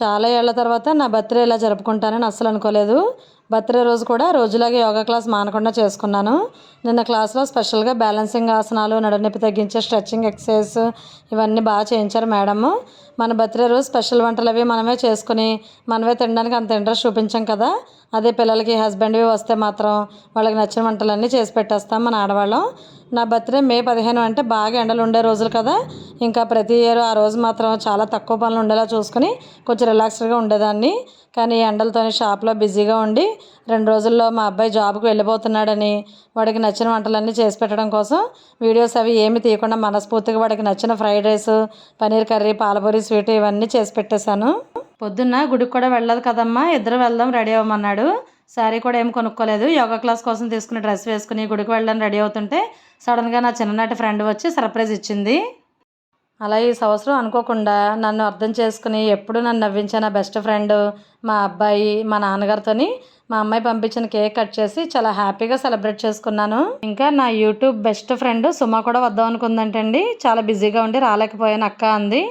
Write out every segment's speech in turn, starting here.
చాలా ఏళ్ళ తర్వాత నా బర్త్డే ఇలా జరుపుకుంటానని అస్సలు అనుకోలేదు. బర్త్డే రోజు కూడా రోజులాగే యోగా క్లాస్ మానకుండా చేసుకున్నాను. నిన్న క్లాస్లో స్పెషల్గా బ్యాలెన్సింగ్ ఆసనాలు నడునొప్పి తగ్గించే స్ట్రెచ్చింగ్ ఎక్సర్సైజ్ ఇవన్నీ బాగా చేయించారు మేడం మన బర్త్డే రోజు స్పెషల్ వంటలు అవి మనమే చేసుకుని మనమే తినడానికి అంత ఇంట్రెస్ట్ చూపించాం కదా. అదే పిల్లలకి హస్బెండ్వి వస్తే మాత్రం వాళ్ళకి నచ్చిన వంటలన్నీ చేసి పెట్టేస్తాం మన ఆడవాళ్ళం. నా బర్త్డే మే పదిహేను అంటే బాగా ఎండలు ఉండే రోజులు కదా. ఇంకా ప్రతి ఇయర్ ఆ రోజు మాత్రం చాలా తక్కువ పనులు ఉండేలా చూసుకుని కొంచెం రిలాక్స్డ్గా ఉండేదాన్ని. కానీ ఎండలతో షాప్లో బిజీగా ఉండి రెండు రోజుల్లో మా అబ్బాయి జాబ్కి వెళ్ళిపోతున్నాడని వాడికి నచ్చిన వంటలన్నీ చేసి పెట్టడం కోసం వీడియోస్ అవి ఏమి తీయకుండా మనస్ఫూర్తిగా వాడికి నచ్చిన ఫ్రైడ్ రైస్ పన్నీర్ కర్రీ పాలపూరి స్వీట్ ఇవన్నీ చేసి పెట్టేశాను. పొద్దున్న గుడికి కూడా వెళ్ళదు కదమ్మా. ఇద్దరు వెళ్దాం రెడీ అవ్వమన్నాడు. శారీ కూడా ఏం కొనుక్కోలేదు. యోగా క్లాస్ కోసం తీసుకుని డ్రెస్ వేసుకుని గుడికి వెళ్ళడానికి రెడీ అవుతుంటే సడన్గా నా చిన్ననాటి ఫ్రెండ్ వచ్చి సర్ప్రైజ్ ఇచ్చింది. అలా ఈ సంవత్సరం అనుకోకుండా నన్ను అర్థం చేసుకుని ఎప్పుడు నన్ను నవ్వించే నా బెస్ట్ ఫ్రెండ్ మా అబ్బాయి మా నాన్నగారితోని మా అమ్మాయి పంపించిన కేక్ కట్ చేసి చాలా హ్యాపీగా సెలబ్రేట్ చేసుకున్నాను. ఇంకా నా యూట్యూబ్ బెస్ట్ ఫ్రెండ్ సుమ కూడా వద్దాం అనుకుందంటండి చాలా బిజీగా ఉండి రాలేకపోయాను అక్క అంది.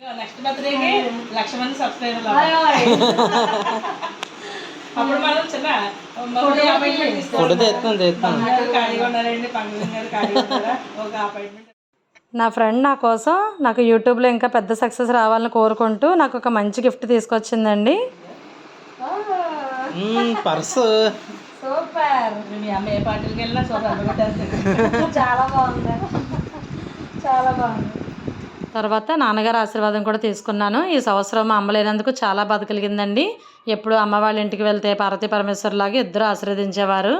నెక్స్ట్ లక్ష మంది అప్పుడు మనం చిన్న ఫోటో తెస్తాను తెస్తాను గారు ఖాళీగా ఉన్నారండి పండుగ గారు ఖాళీగా ఉన్నారా? ఒక అపాయింట్మెంట్ నా ఫ్రెండ్ నా కోసం నాకు యూట్యూబ్లో ఇంకా పెద్ద సక్సెస్ రావాలని కోరుకుంటూ నాకు ఒక మంచి గిఫ్ట్ తీసుకొచ్చిందండి. పర్సు. సూపర్. మీ పార్టీకి వెళ్ళినా సో పెట్టేస్తారు చాలా బాగుంది. చాలా బాగుంది. తర్వాత నాన్నగారి ఆశీర్వాదం కూడా తీసుకున్నాను. ఈ సంవత్సరం మా అమ్మ లేనందుకు చాలా బాధ కలిగిందండి. ఎప్పుడు అమ్మ వాళ్ళ ఇంటికి వెళ్తే పార్వతీ పరమేశ్వర్ లాగా ఇద్దరు ఆశీర్వదించేవారు.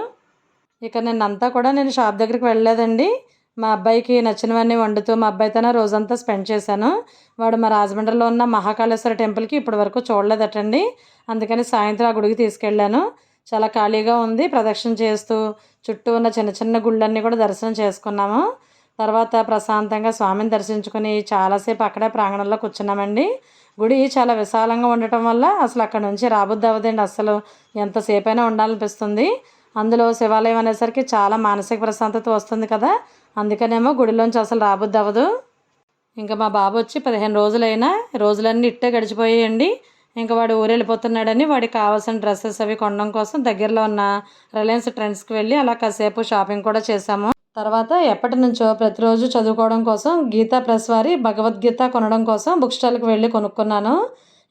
ఇక నిన్నంతా కూడా నేను షాప్ దగ్గరికి వెళ్ళలేదండి. మా అబ్బాయికి నచ్చినవన్నీ వండుతూ మా అబ్బాయితోనే రోజంతా స్పెండ్ చేశాను. వాడు మా రాజమండ్రిలో ఉన్న మహాకాళేశ్వర టెంపుల్కి ఇప్పటి వరకు చూడలేదటండి. అందుకని సాయంత్రం ఆ గుడికి తీసుకెళ్ళాను. చాలా ఖాళీగా ఉంది. ప్రదక్షిణ చేస్తూ చుట్టూ ఉన్న చిన్న చిన్న గుళ్ళన్నీ కూడా దర్శనం చేసుకున్నాము. తర్వాత ప్రశాంతంగా స్వామిని దర్శించుకుని చాలాసేపు అక్కడే ప్రాంగణంలో కూర్చున్నామండి. గుడి చాలా విశాలంగా ఉండటం వల్ల అసలు అక్కడ నుంచి రాబుద్ది అవ్వదండి. అసలు ఎంతసేపు అయినా ఉండాలనిపిస్తుంది. అందులో శివాలయం అనేసరికి చాలా మానసిక ప్రశాంతత వస్తుంది కదా. అందుకనేమో గుడిలోంచి అసలు రాబుద్ది అవ్వదు. ఇంకా మా బాబు వచ్చి పదిహేను రోజులైనా రోజులన్నీ ఇట్టే గడిచిపోయాయండి. ఇంకా వాడు ఊరు వెళ్ళిపోతున్నాడని వాడికి కావాల్సిన డ్రెస్సెస్ అవి కొనడం కోసం దగ్గరలో ఉన్న రిలయన్స్ ట్రెండ్స్కి వెళ్ళి అలా కాసేపు షాపింగ్ కూడా చేశాము. తర్వాత ఎప్పటి నుంచో ప్రతిరోజు చదువుకోవడం కోసం గీతా ప్రెస్ వారి భగవద్గీత కొనడం కోసం బుక్ స్టాల్కి వెళ్ళి కొనుక్కున్నాను.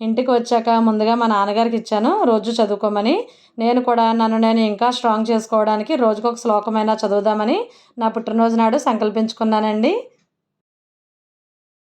ఇంటికి వచ్చాక ముందుగా మా నాన్నగారికి ఇచ్చాను రోజు చదువుకోమని. నేను కూడా నన్ను నేను ఇంకా స్ట్రాంగ్ చేసుకోవడానికి రోజుకొక శ్లోకమైనా చదువుదామని నా పుట్టినరోజు నాడు సంకల్పించుకున్నానండి.